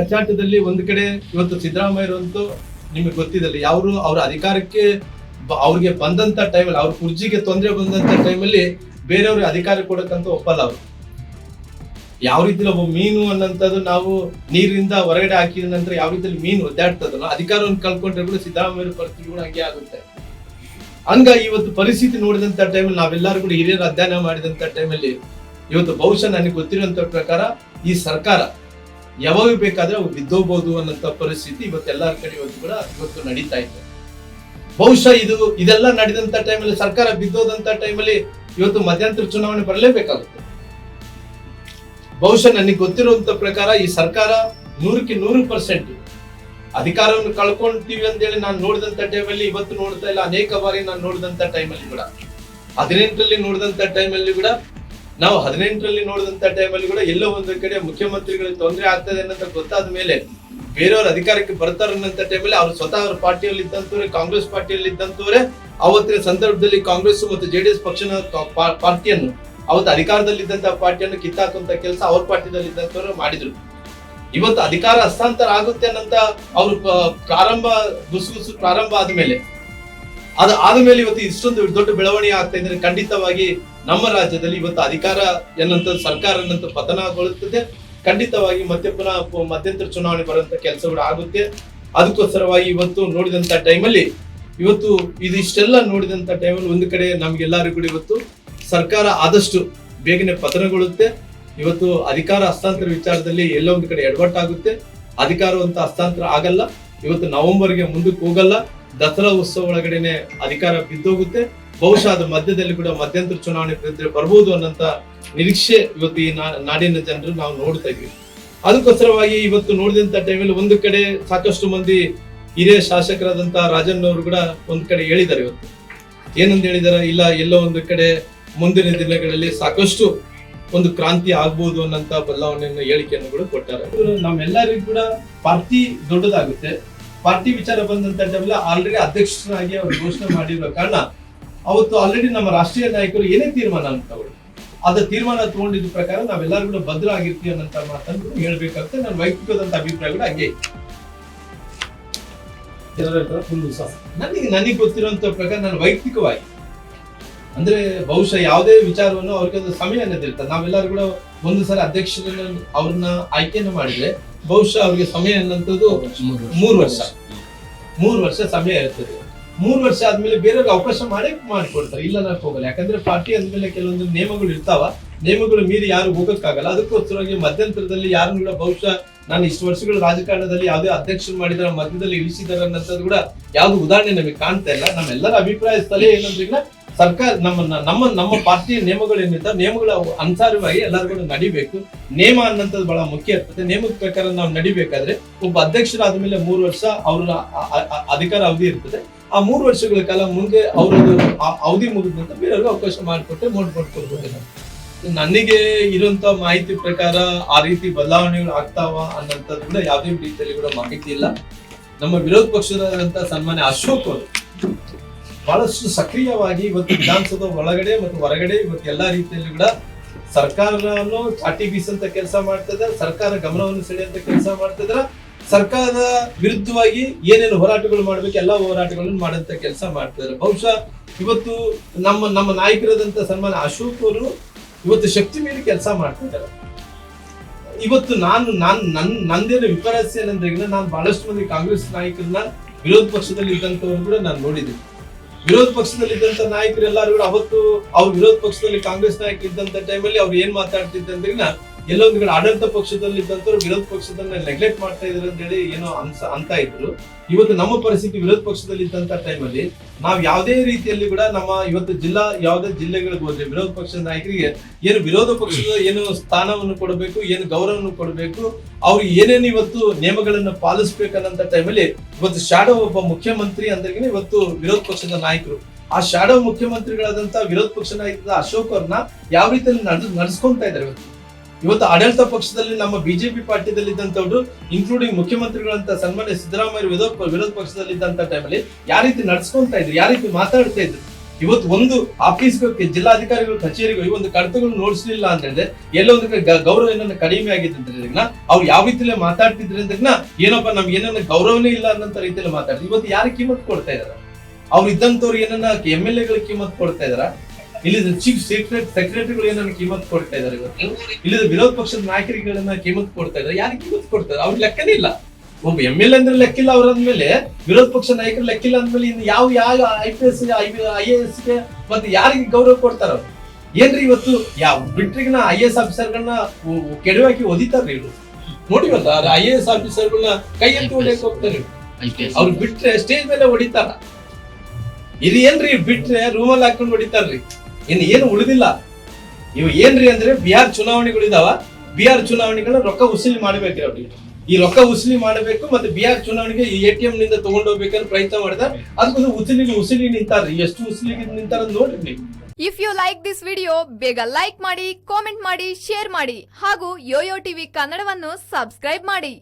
ಕಚ್ಚಾಟದಲ್ಲಿ ಒಂದು ಕಡೆ ಇವತ್ತು ಸಿದ್ದರಾಮಯ್ಯರಂತೂ ನಿಮಗೆ ಗೊತ್ತಿದ್ದಲ್ಲ ಯಾರು ಅವ್ರ ಅಧಿಕಾರಕ್ಕೆ ಅವ್ರಿಗೆ ಬಂದಂತ ಟೈಮಲ್ಲಿ ಅವ್ರ ಕುರ್ಜಿಗೆ ತೊಂದರೆ ಬಂದಂತ ಟೈಮಲ್ಲಿ ಬೇರೆಯವ್ರಿಗೆ ಅಧಿಕಾರ ಕೊಡಕ್ಕಂತ ಒಪ್ಪಲ್ಲ ಅವರು. ಯಾವ ರೀತಿ ಒಬ್ಬ ಮೀನು ಅನ್ನಂಥದ್ದು ನಾವು ನೀರಿಂದ ಹೊರಗಡೆ ಹಾಕಿದ ನಂತರ ಯಾವ ರೀತಿಯಲ್ಲಿ ಮೀನು ಒದ್ದಾಡ್ತದಲ್ಲ, ಅಧಿಕಾರವನ್ನು ಕಳ್ಕೊಂಡ್ರೆ ಕೂಡ ಸಿದ್ದರಾಮಯ್ಯ ಪರಿಸ್ಥಿತಿ ಕೂಡ ಹಂಗೆ ಆಗುತ್ತೆ. ಹಂಗ ಇವತ್ತು ಪರಿಸ್ಥಿತಿ ನೋಡಿದಂತ ಟೈಮಲ್ಲಿ ನಾವೆಲ್ಲರೂ ಕೂಡ ಹಿರಿಯರು ಅಧ್ಯಯನ ಮಾಡಿದಂತ ಟೈಮಲ್ಲಿ ಇವತ್ತು ಬಹುಶಃ ನನಗೆ ಗೊತ್ತಿರುವಂತ ಪ್ರಕಾರ ಈ ಸರ್ಕಾರ ಯಾವಾಗ ಬೇಕಾದ್ರೆ ಅವು ಬಿದ್ದೋಗ್ಬೋದು ಅನ್ನೋಂಥ ಪರಿಸ್ಥಿತಿ ಇವತ್ತೆಲ್ಲರ ಕಡೆ ಇವತ್ತು ಕೂಡ ಇವತ್ತು ನಡೀತಾ ಇದೆ ಬಹುಶಃ ಇದು ಇದೆಲ್ಲ ನಡೆದಂತ ಟೈಮಲ್ಲಿ ಸರ್ಕಾರ ಬಿದ್ದೋದಂತ ಟೈಮಲ್ಲಿ ಇವತ್ತು ಮಧ್ಯಂತರ ಚುನಾವಣೆ ಬರಲೇಬೇಕಾಗುತ್ತೆ. ಬಹುಶಃ ನನಗೆ ಗೊತ್ತಿರುವಂತ ಪ್ರಕಾರ ಈ ಸರ್ಕಾರ ನೂರಕ್ಕೆ ನೂರು ಪರ್ಸೆಂಟ್ ಅಧಿಕಾರವನ್ನು ಕಳ್ಕೊಂತೀವಿ ಅಂತೇಳಿ ನಾನು ನೋಡಿದಂತ ಟೈಮಲ್ಲಿ ಇವತ್ತು ನೋಡ್ತಾ ಇಲ್ಲ, ಅನೇಕ ಬಾರಿ ನಾನು ನೋಡಿದಂತ ಟೈಮಲ್ಲಿ ಕೂಡ. ಹದಿನೆಂಟರಲ್ಲಿ ನೋಡಿದಂತ ಟೈಮಲ್ಲಿ ಕೂಡ ನಾವು ಹದಿನೆಂಟರಲ್ಲಿ ನೋಡಿದಂತ ಟೈಮಲ್ಲಿ ಕೂಡ ಎಲ್ಲೋ ಒಂದು ಕಡೆ ಮುಖ್ಯಮಂತ್ರಿಗಳಿಗೆ ತೊಂದರೆ ಆಗ್ತದೆ ಅನ್ನೋಂತ ಗೊತ್ತಾದ ಮೇಲೆ ಬೇರೆಯವ್ರ ಅಧಿಕಾರಕ್ಕೆ ಬರ್ತಾರೆ ಅನ್ನೋಂಥ ಟೈಮಲ್ಲಿ ಅವ್ರು ಸ್ವತಃ ಅವ್ರ ಪಾರ್ಟಿಯಲ್ಲಿ ಇದ್ದಂತವ್ರೆ, ಕಾಂಗ್ರೆಸ್ ಪಾರ್ಟಿಯಲ್ಲಿ ಇದ್ದಂತವ್ರೆ, ಅವತ್ತಿನ ಸಂದರ್ಭದಲ್ಲಿ ಕಾಂಗ್ರೆಸ್ ಮತ್ತು ಜೆಡಿಎಸ್ ಪಕ್ಷನ ಪಾರ್ಟಿಯನ್ನು ಅವತ್ತು ಅಧಿಕಾರದಲ್ಲಿದ್ದಂತ ಪಾರ್ಟಿಯನ್ನು ಕಿತ್ತಾಕುವಂತ ಕೆಲಸ ಅವ್ರ ಪಾರ್ಟಿದಲ್ಲಿ ಇದ್ದಂತವ್ರು ಮಾಡಿದ್ರು. ಇವತ್ತು ಅಧಿಕಾರ ಹಸ್ತಾಂತರ ಆಗುತ್ತೆ ಅನ್ನಂತ ಅವ್ರು ಪ್ರಾರಂಭ ಗುಸುಗುಸು ಪ್ರಾರಂಭ ಆದ್ಮೇಲೆ ಅದು ಆದಮೇಲೆ ಇವತ್ತು ಇಷ್ಟೊಂದು ದೊಡ್ಡ ಬೆಳವಣಿಗೆ ಆಗ್ತಾ ಇದ್ರೆ ಖಂಡಿತವಾಗಿ ನಮ್ಮ ರಾಜ್ಯದಲ್ಲಿ ಇವತ್ತು ಅಧಿಕಾರ ಏನಂತ ಸರ್ಕಾರ ಪತನ ಪತನಗೊಳ್ಳುತ್ತದೆ. ಖಂಡಿತವಾಗಿ ಮತ್ತೆ ಪುನಃ ಮಧ್ಯಂತರ ಚುನಾವಣೆ ಬರುವಂತ ಕೆಲಸಗಳು ಆಗುತ್ತೆ. ಅದಕ್ಕೋಸ್ಕರವಾಗಿ ಇವತ್ತು ನೋಡಿದಂತ ಟೈಮಲ್ಲಿ ಇವತ್ತು ಇದಿಷ್ಟೆಲ್ಲ ನೋಡಿದಂತ ಟೈಮಲ್ಲಿ ಒಂದು ಕಡೆ ನಮ್ಗೆಲ್ಲರಿಗೂ ಇವತ್ತು ಸರ್ಕಾರ ಆದಷ್ಟು ಬೇಗನೆ ಪತನಗೊಳ್ಳುತ್ತೆ. ಇವತ್ತು ಅಧಿಕಾರ ಹಸ್ತಾಂತರ ವಿಚಾರದಲ್ಲಿ ಎಲ್ಲೋ ಒಂದು ಕಡೆ ಎಡವಟ್ಟಾಗುತ್ತೆ. ಅಧಿಕಾರವಂತ ಹಸ್ತಾಂತರ ಆಗಲ್ಲ. ಇವತ್ತು ನವೆಂಬರ್ಗೆ ಮುಂದಕ್ಕೆ ಹೋಗಲ್ಲ. ದಸರಾ ಉತ್ಸವ ಒಳಗಡೆನೆ ಅಧಿಕಾರ ಬಿದ್ದೋಗುತ್ತೆ. ಬಹುಶಃ ಅದು ಮಧ್ಯದಲ್ಲಿ ಕೂಡ ಮಧ್ಯಂತರ ಚುನಾವಣೆ ಬರ್ಬೋದು ಅನ್ನೋಂತ ನಿರೀಕ್ಷೆ ಇವತ್ತು ಈ ನಾಡಿನ ಜನರು ನಾವು ನೋಡ್ತಾ ಇದ್ವಿ. ಅದಕ್ಕೋಸ್ಕರವಾಗಿ ಇವತ್ತು ನೋಡಿದಂತ ಟೈಮಲ್ಲಿ ಒಂದು ಕಡೆ ಸಾಕಷ್ಟು ಮಂದಿ ಹಿರಿಯ ಶಾಸಕರಾದಂತ ರಾಜನ್ ಅವರು ಕೂಡ ಒಂದ್ ಕಡೆ ಹೇಳಿದ್ದಾರೆ ಇವತ್ತು. ಏನಂತ ಹೇಳಿದಾರೆ? ಇಲ್ಲ, ಎಲ್ಲೋ ಒಂದು ಕಡೆ ಮುಂದಿನ ದಿನಗಳಲ್ಲಿ ಸಾಕಷ್ಟು ಒಂದು ಕ್ರಾಂತಿ ಆಗ್ಬಹುದು ಅನ್ನಂತ ಬದಲಾವಣೆಯನ್ನು ಹೇಳಿಕೆಯನ್ನು ಕೂಡ ಕೊಟ್ಟಾರೆ. ನಮ್ಮೆಲ್ಲರಿಗೂ ಕೂಡ ಪಾರ್ಟಿ ದೊಡ್ಡದಾಗುತ್ತೆ. ಪಾರ್ಟಿ ವಿಚಾರ ಬಂದಂತ ಟೈಮ್ಲ ಆಲ್ರೆಡಿ ಅಧ್ಯಕ್ಷರಾಗಿ ಅವರು ಘೋಷಣೆ ಮಾಡಿರೋ ಕಾರಣ ಅವತ್ತು ಆಲ್ರೆಡಿ ನಮ್ಮ ರಾಷ್ಟ್ರೀಯ ನಾಯಕರು ಏನೇ ತೀರ್ಮಾನ ಅಂತ ತಗೊಳ್ಳಿ ಅದ ತೀರ್ಮಾನ ತಗೊಂಡಿದ್ದ ಪ್ರಕಾರ ನಾವೆಲ್ಲರೂ ಕೂಡ ಭದ್ರ ಆಗಿರ್ತೀವಿ ಅನ್ನಂತ ಮಾತನ್ನು ಹೇಳ್ಬೇಕಂತ ನನ್ನ ವೈಯಕ್ತಿಕವಾದಂತ ಅಭಿಪ್ರಾಯ ಕೂಡ ಹಂಗೆ. ನನಗೆ ನನಗೆ ಗೊತ್ತಿರುವಂತ ಪ್ರಕಾರ ನಾನು ವೈಯಕ್ತಿಕವಾಗಿ ಅಂದ್ರೆ ಬಹುಶಃ ಯಾವುದೇ ವಿಚಾರವನ್ನು ಅವ್ರಿಗೆ ಅದು ಸಮಯ ಅನ್ನೋದಿರ್ತದೆ ನಾವೆಲ್ಲರೂ ಕೂಡ ಒಂದು ಸಲ ಅಧ್ಯಕ್ಷರನ್ನ ಅವ್ರನ್ನ ಆಯ್ಕೆಯನ್ನು ಮಾಡಿದ್ರೆ ಬಹುಶಃ ಅವ್ರಿಗೆ ಸಮಯ ಅನ್ನೋಂಥದ್ದು ಮೂರು ವರ್ಷ. ಮೂರು ವರ್ಷ ಸಮಯ ಇರ್ತದೆ. ಮೂರು ವರ್ಷ ಆದ್ಮೇಲೆ ಬೇರೆಯವ್ರಿಗೆ ಅವಕಾಶ ಮಾಡೇ ಮಾಡಿಕೊಡ್ತಾರೆ. ಇಲ್ಲ ನಾನು ಹೋಗಲ್ಲ. ಯಾಕಂದ್ರೆ ಪಾರ್ಟಿ ಅಂದ್ಮೇಲೆ ಕೆಲವೊಂದು ನಿಯಮಗಳು ಇರ್ತಾವ. ನಿಯಮಗಳು ಮೀರಿ ಯಾರು ಹೋಗಕ್ಕಾಗಲ್ಲ. ಅದಕ್ಕೋಸ್ಕರವಾಗಿ ಮಧ್ಯಂತರದಲ್ಲಿ ಯಾರು ಕೂಡ ಬಹುಶಃ ನಾನು ಇಷ್ಟು ವರ್ಷಗಳ ರಾಜಕಾರಣದಲ್ಲಿ ಯಾವುದೇ ಅಧ್ಯಕ್ಷರು ಮಾಡಿದಾರ, ಮಧ್ಯದಲ್ಲಿ ಇಳಿಸಿದಾರೆ ಅನ್ನೋದು ಕೂಡ ಯಾವ್ದು ಉದಾಹರಣೆ ನಮಗೆ ಕಾಣ್ತಾ ಇಲ್ಲ. ನಮ್ಮೆಲ್ಲರ ಅಭಿಪ್ರಾಯ ಸ್ಥಳೀಯ ಏನಂದ್ರೆ ಸರ್ಕಾರ ನಮ್ಮ ನಮ್ಮ ನಮ್ಮ ಪಾರ್ಟಿಯ ನಿಯಮಗಳು ಏನಿರ್ತಾವೆ, ನಿಯಮಗಳ ಅನುಸಾರವಾಗಿ ಎಲ್ಲರೂ ಕೂಡ ನಡಿಬೇಕು. ನೇಮ ಅನ್ನಂಥದ್ದು ಬಹಳ ಮುಖ್ಯ ಇರ್ತದೆ. ನೇಮದ ಪ್ರಕಾರ ನಾವು ನಡಿಬೇಕಾದ್ರೆ ಒಬ್ಬ ಅಧ್ಯಕ್ಷರಾದ ಮೇಲೆ ಮೂರು ವರ್ಷ ಅವರ ಅಧಿಕಾರ ಅವಧಿ ಇರ್ತದೆ. ಆ ಮೂರು ವರ್ಷಗಳ ಕಾಲ ಮುಂದೆ ಅವರದ್ದು ಅವಧಿ ಮುಗಿದ ನಂತರ ಬೇರೆಯವ್ರಿಗೆ ಅವಕಾಶ ಮಾಡಿಕೊಟ್ಟೆ ಮೋಟ್ ನಾವು. ನನಗೆ ಇರುವಂತ ಮಾಹಿತಿ ಪ್ರಕಾರ ಆ ರೀತಿ ಬದಲಾವಣೆಗಳು ಆಗ್ತಾವ ಅನ್ನಂಥದ್ರಿಂದ ಯಾವುದೇ ರೀತಿಯಲ್ಲಿ ಕೂಡ ಮಾಹಿತಿ ಇಲ್ಲ. ನಮ್ಮ ವಿರೋಧ ಪಕ್ಷದಂತ ಸನ್ಮಾನ್ಯ ಅಶೋಕ್ ಅವರು ಬಹಳಷ್ಟು ಸಕ್ರಿಯವಾಗಿ ಇವತ್ತು ವಿಧಾನಸೌಧ ಒಳಗಡೆ ಮತ್ತು ಹೊರಗಡೆ ಇವತ್ತು ಎಲ್ಲಾ ರೀತಿಯಲ್ಲಿ ಕೂಡ ಸರ್ಕಾರವನ್ನು ಚಾಟಿ ಬೀಸಂತ ಕೆಲಸ ಮಾಡ್ತಿದ್ರ, ಸರ್ಕಾರ ಗಮನವನ್ನು ಸೆಳೆಯುವಂತ ಕೆಲಸ ಮಾಡ್ತಿದ್ರ. ಸರ್ಕಾರದ ವಿರುದ್ಧವಾಗಿ ಏನೇನು ಹೋರಾಟಗಳು ಮಾಡ್ಬೇಕು, ಎಲ್ಲಾ ಹೋರಾಟಗಳನ್ನು ಮಾಡಂತ ಕೆಲಸ ಮಾಡ್ತಿದ್ದಾರೆ ಬಹುಶಃ ಇವತ್ತು ನಮ್ಮ ನಮ್ಮ ನಾಯಕರಾದಂತ ಸನ್ಮಾನ ಅಶೋಕ್ ಅವರು ಇವತ್ತು ಶಕ್ತಿ ಮೀರಿ ಕೆಲಸ ಮಾಡ್ತಿದ್ದಾರೆ ಇವತ್ತು ನಾನು ನಾನು, ನನ್, ನಂದೇನು ವಿಪರ್ಯಾಸ ಏನಂದ್ರೆ ನಾನು ಬಹಳಷ್ಟು ಮಂದಿ ಕಾಂಗ್ರೆಸ್ ನಾಯಕರನ್ನ ವಿರೋಧ ಪಕ್ಷದಲ್ಲಿ ಇದ್ದಂತವ್ರು ಕೂಡ ನಾನು ನೋಡಿದ್ದೀನಿ. ವಿರೋಧ ಪಕ್ಷದಲ್ಲಿ ಇದ್ದಂತ ನಾಯಕರೆಲ್ಲರೂ ಅವತ್ತು ಅವ್ರ ವಿರೋಧ ಪಕ್ಷದಲ್ಲಿ ಕಾಂಗ್ರೆಸ್ ನಾಯಕ ಇದ್ದಂತ ಟೈಮಲ್ಲಿ ಅವ್ರು ಏನ್ ಮಾತಾಡ್ತಿದ್ದಂದ್ರೆ ಎಲ್ಲೋ ಒಂದು ಕಡೆ ಆಡಳಿತ ಪಕ್ಷದಲ್ಲಿ ಇದ್ದಂತವ್ರು ವಿರೋಧ ಪಕ್ಷದನ್ನ ನೆಗ್ಲೆಕ್ಟ್ ಮಾಡ್ತಾ ಇದ್ರು ಅಂತ ಹೇಳಿ ಏನೋ ಅನ್ಸ, ಅಂತ ಇದ್ರು. ಇವತ್ತು ನಮ್ಮ ಪರಿಸ್ಥಿತಿ ವಿರೋಧ ಪಕ್ಷದಲ್ಲಿ ಇದ್ದಂತ ಟೈಮಲ್ಲಿ ನಾವು ಯಾವುದೇ ರೀತಿಯಲ್ಲಿ ಕೂಡ ನಮ್ಮ ಇವತ್ತು ಜಿಲ್ಲಾ, ಯಾವುದೇ ಜಿಲ್ಲೆಗಳಿಗೆ ಹೋದ್ರೆ ವಿರೋಧ ಪಕ್ಷದ ನಾಯಕರಿಗೆ ಏನು ವಿರೋಧ ಪಕ್ಷದ ಏನು ಸ್ಥಾನವನ್ನು ಕೊಡಬೇಕು, ಏನು ಗೌರವವನ್ನು ಕೊಡಬೇಕು, ಅವ್ರು ಏನೇನು ಇವತ್ತು ನಿಯಮಗಳನ್ನು ಪಾಲಿಸ್ಬೇಕನ್ನಂತ ಟೈಮಲ್ಲಿ ಇವತ್ತು ಶಾಡೋ ಒಬ್ಬ ಮುಖ್ಯಮಂತ್ರಿ ಅಂದ್ರೆ ಇವತ್ತು ವಿರೋಧ ಪಕ್ಷದ ನಾಯಕರು. ಆ ಶಾಡೋ ಮುಖ್ಯಮಂತ್ರಿಗಳಾದಂತ ವಿರೋಧ ಪಕ್ಷ ನಾಯಕ ಅಶೋಕ್ ಅವ್ರನ್ನ ಯಾವ ರೀತಿಯಲ್ಲಿ ನಡೆಸ್ಕೊಂತ ಇದ್ದಾರೆ ಇವತ್ತು? ಇವತ್ತು ಆಡಳಿತ ಪಕ್ಷದಲ್ಲಿ ನಮ್ಮ ಬಿಜೆಪಿ ಪಾರ್ಟಿದಲ್ಲಿ ಇದ್ದಂಥವ್ರು ಇನ್ಕ್ಲೂಡಿಂಗ್ ಮುಖ್ಯಮಂತ್ರಿಗಳಂತ ಸನ್ಮಾನ್ಯ ಸಿದ್ದರಾಮಯ್ಯ ವಿರೋಧ ವಿರೋಧ ಪಕ್ಷದಲ್ಲಿ ಇದ್ದಂತ ಟೈಮಲ್ಲಿ ಯಾವ ರೀತಿ ನಡ್ಸ್ಕೊಂತ ಇದ್ರು ಯಾವ ರೀತಿ ಮಾತಾಡ್ತಾ ಇದ್ರು? ಇವತ್ತು ಒಂದು ಆಫೀಸ್ಗೆ ಜಿಲ್ಲಾಧಿಕಾರಿಗಳು, ಕಚೇರಿಗೆ ಈ ಒಂದು ಕಡತಗಳು ನೋಡಿಸ್ಲಿಲ್ಲ ಅಂತ ಹೇಳಿದ್ರೆ ಒಂದು ಗೌರವ ಏನನ್ನ ಕಡಿಮೆ ಆಗಿದೆ ಅಂತ ಅವ್ರು ಯಾವ ರೀತಿಯಲ್ಲಿ ಮಾತಾಡ್ತಿದ್ರೆ ಅಂದ್ರೆ ಏನಪ್ಪ ನಮ್ಗೆ ಏನನ್ನ ಗೌರವನೇ ಇಲ್ಲ ಅನ್ನೋ ರೀತಿಯಲ್ಲಿ ಮಾತಾಡ್ತಾರೆ ಇವತ್ತು ಯಾರು ಕಿಮ್ಮತ್ ಕೊಡ್ತಾ ಇದಾರ? ಅವ್ರು ಇದ್ದಂತವ್ರು ಏನನ್ನ ಎಂ ಎಲ್ ಎಗಳು ಕಿಮ್ಮತ್ ಕೊಡ್ತಾ ಇದಾರ? ಇಲ್ಲಿ ಚೀಫ್ ಸೆಕ್ರೆಟರಿ ಸೆಕ್ರೆಟರಿಗಳು ಏನನ್ನ ಕಿಮ್ಮತ್ ಕೊಡ್ತಾ ಇದ್ದಾರೆ ಇವತ್ತು? ಇಲ್ಲಿ ವಿರೋಧ ಪಕ್ಷದ ನಾಯಕರಿಗಳನ್ನ ಕಿಮ್ಮತ್ ಕೊಡ್ತಾ ಇದ್ದಾರೆ ಯಾರು ಕಿಮ್ಮತ್ ಕೊಡ್ತಾರೆ? ಅವ್ರ ಲೆಕ್ಕನೇ ಇಲ್ಲ. ಒಬ್ಬ ಎಂ ಎಲ್ ಅಂದ್ರೆ ಲೆಕ್ಕಿಲ್ಲ ಅವ್ರಂದ್ಮೇಲೆ ವಿರೋಧ ಪಕ್ಷ ನಾಯಕರು ಲೆಕ್ಕಿಲ್ಲ ಅಂದ್ಮೇಲೆ ಇನ್ನು ಯಾವ ಯಾವ I P S I A ಎಸ್ಗೆ ಮತ್ತೆ ಯಾರಿಗೆ ಗೌರವ ಕೊಡ್ತಾರ? ಅವ್ರು ಏನ್ರಿ ಇವತ್ತು? ಯಾವ ಬಿಟ್ರಿಗಿನ ಐ ಎಸ್ ಆಫೀಸರ್ಗಳನ್ನ ಕೆಡವಾಗಿ ಒದಿತಾರ್ರಿ ಇವ್ರು ನೋಡಿವಲ್ಲ ಐ ಎ ಎಸ್ ಆಫೀಸರ್ಗಳನ್ನ ಕೈ ಎತ್ತಿ ಹೊಡಿಯಕ್ ಹೋಗ್ತಾರೆ. ಅವ್ರು ಬಿಟ್ರೆ ಸ್ಟೇಜ್ ಮೇಲೆ ಹೊಡಿತಾರ. ಇದು ಏನ್ರಿ ಬಿಟ್ರೆ ರೂಮಲ್ಲಿ ಹಾಕೊಂಡು ಹೊಡಿತಾರ್ರಿ. ಇನ್ನು ಏನು ಉಳಿದಿಲ್ಲ. ಇವ್ ಏನ್ರಿ ಅಂದ್ರೆ ಬಿಹಾರ್ ಚುನಾವಣೆಗಳು ಇದಾವ ಬಿಹಾರ್ ಚುನಾವಣೆಗಳ ರೊಕ್ಕ ವಸೂಲಿ ಮಾಡ್ಬೇಕ್ರಿ ಅವ್ರಿಗೆ ಈ ರೊಕ್ಕ ವಸೂಲಿ ಮಾಡಬೇಕು ಮತ್ತೆ ಬಿಹಾರ್ ಚುನಾವಣೆಗೆ ಈ ಎ ಟಿ ಎಂ ನಿಂದ ತಗೊಂಡೋಗ್ಬೇಕಂತ ಪ್ರಯತ್ನ ಮಾಡಿದಾರೆ. ಅದಕ್ಕೊಂದು ಉಸಿಲಿ ಉಸಿಲಿ ನಿಂತಾರ್ರಿ. ಎಷ್ಟು ಉಸಿಲಿಗೆ ನಿಂತಾರ ನೋಡ್ರಿ ನೀವು. If you like this video ಬೇಗ ಲೈಕ್ ಮಾಡಿ ಕಾಮೆಂಟ್ ಮಾಡಿ ಶೇರ್ ಮಾಡಿ ಹಾಗೂ ಯೋಯೋ ಟಿವಿ ಕನ್ನಡವನ್ನು ಸಬ್ಸ್ಕ್ರೈಬ್ ಮಾಡಿ.